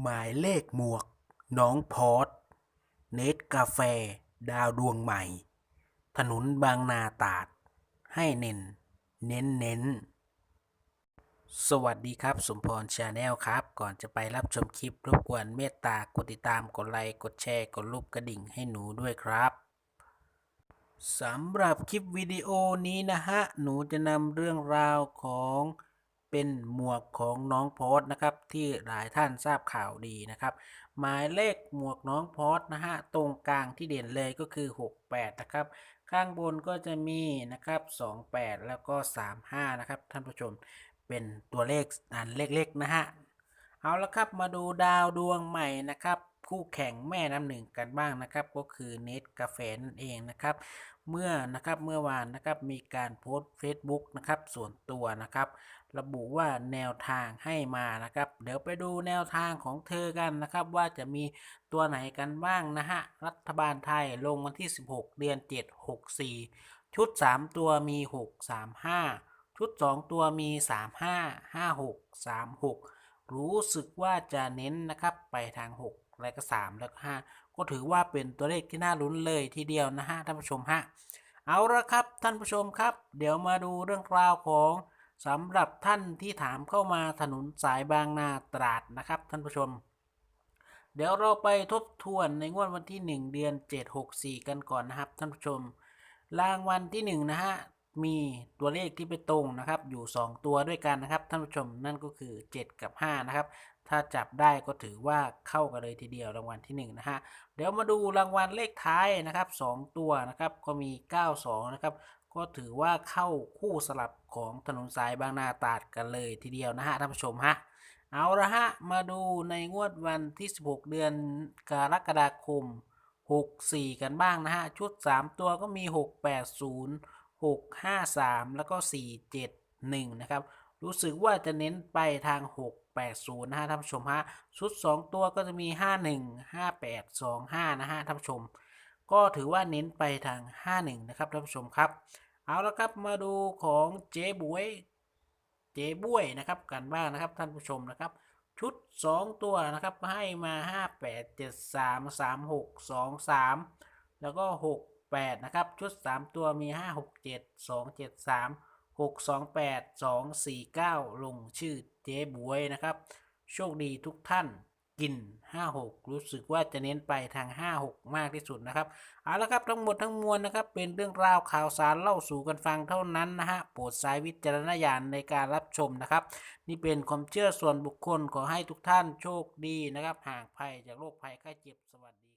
หมายเลขหมวก น้องพอดเนตกาแฟ ดาวดวงใหม่ ถนนบางนาตาด ให้เน้น เน้นเน้น สวัสดีครับ สมพรชาแนลครับ ก่อนจะไปรับชมคลิปรบกวนเมตตากดติดตามกดไลค์กดแชร์กดรูปกระดิ่งให้หนูด้วยครับสำหรับคลิปวิดีโอนี้นะฮะ หนูจะนำเรื่องราวของ เป็นหมวกของน้องพอดนะครับ ที่หลายท่านทราบข่าวดีนะครับ หมายเลขหมวกน้องพอดนะฮะตรงกลางที่เด่นเลยก็คือ 68 นะครับ ข้างบนก็จะมีนะครับ 28 แล้วก็ 35 นะครับ ท่านผู้ชมเป็นตัวเลขอันเล็กๆนะฮะเอาละครับมาดูดาวดวงใหม่นะครับ คู่แข่งแม่น้ำหนึ่งกันบ้างนะครับ ก็คือเนตกาแฟนั่นเองนะครับ เมื่อนะครับเมื่อวานนะครับมีการโพสต์ Facebook นะครับส่วนตัวนะครับ ระบุว่าแนวทางให้มานะครับ เดี๋ยวไปดูแนวทางของเธอกันนะครับ ว่าจะมีตัวไหนกันบ้างนะฮะรัฐบาลไทยลงวันที่ 16 เดือน 7 64 ชุด 3 ตัวมี 6 3 5ชุด 2 ตัวมี 3 5 5 6 3 6 รู้สึกว่าจะเน้นนะครับไปทาง 6 แล้วก็ 3 แล้วก็ 5 ก็ถือว่าเป็นตัวเลขที่น่าลุ้นเลยทีเดียวนะฮะท่านผู้ชมฮะเอาละครับท่านผู้ชมครับ เดี๋ยวมาดูเรื่องราวของสำหรับท่านที่ถามเข้ามาถนนสายบางนาตราดนะครับท่านผู้ชม เดี๋ยวเราไปทบทวนในงวดวันที่ 1 เดือน 764 กันก่อนนะครับท่านผู้ชม รางวัลที่ 1 นะฮะ มีตัวเลขที่ไปตรงนะครับอยู่ 2 ตัวด้วยกันนะครับท่านผู้ชมนั่นก็คือ 7 กับ 5 นะครับ ถ้าจับได้ก็ถือว่าเข้ากันเลยทีเดียวรางวัลที่ 1 นะฮะเดี๋ยวมาดูรางวัลเลขท้ายนะครับ 2 ตัวนะครับก็มี 92 นะครับก็ถือว่าเข้าคู่สลับของถนนสายบางนาตราดกันเลยทีเดียวนะฮะท่านผู้ชมฮะเอาละฮะมาดูในงวดวันที่ 16 เดือนกรกฎาคม 64 กันบ้างนะฮะชุด 3 ตัวก็มี 680 653 แล้วก็ 471 นะครับ รู้สึกว่าจะเน้นไปทาง 680 นะฮะท่านผู้ชมฮะชุด 2 ตัวก็จะมี 51 58 25 นะฮะท่านผู้ชม ก็ถือว่าเน้นไปทาง 51 นะครับท่านผู้ชมครับ เอาละครับมาดูของเจ๊บวยเจ๊บ้วยนะครับกันบ้างนะครับท่านผู้ชมนะครับชุด 2 ตัวนะครับให้มา 5 8 7 3 3 6 2 3 แล้วก็ 6 8 นะครับ ชุด 3 ตัวมี 5 6 7 2 7 3 6 2 8 2 4 9 ลงชื่อเจ๊บวยนะครับ โชคดีทุกท่านกิน 56 รู้สึกว่าจะเน้นไปทาง 56 มากที่สุดนะครับ เอาละครับทั้งหมดทั้งมวลนะครับ เป็นเรื่องราวข่าวสารเล่าสู่กันฟังเท่านั้นนะฮะ โปรดใช้วิจารณญาณในการรับชมนะครับ นี่เป็นความเชื่อส่วนบุคคลขอให้ทุกท่านโชคดีนะครับ ห่างภัยจากโรคภัยไข้เจ็บสวัสดี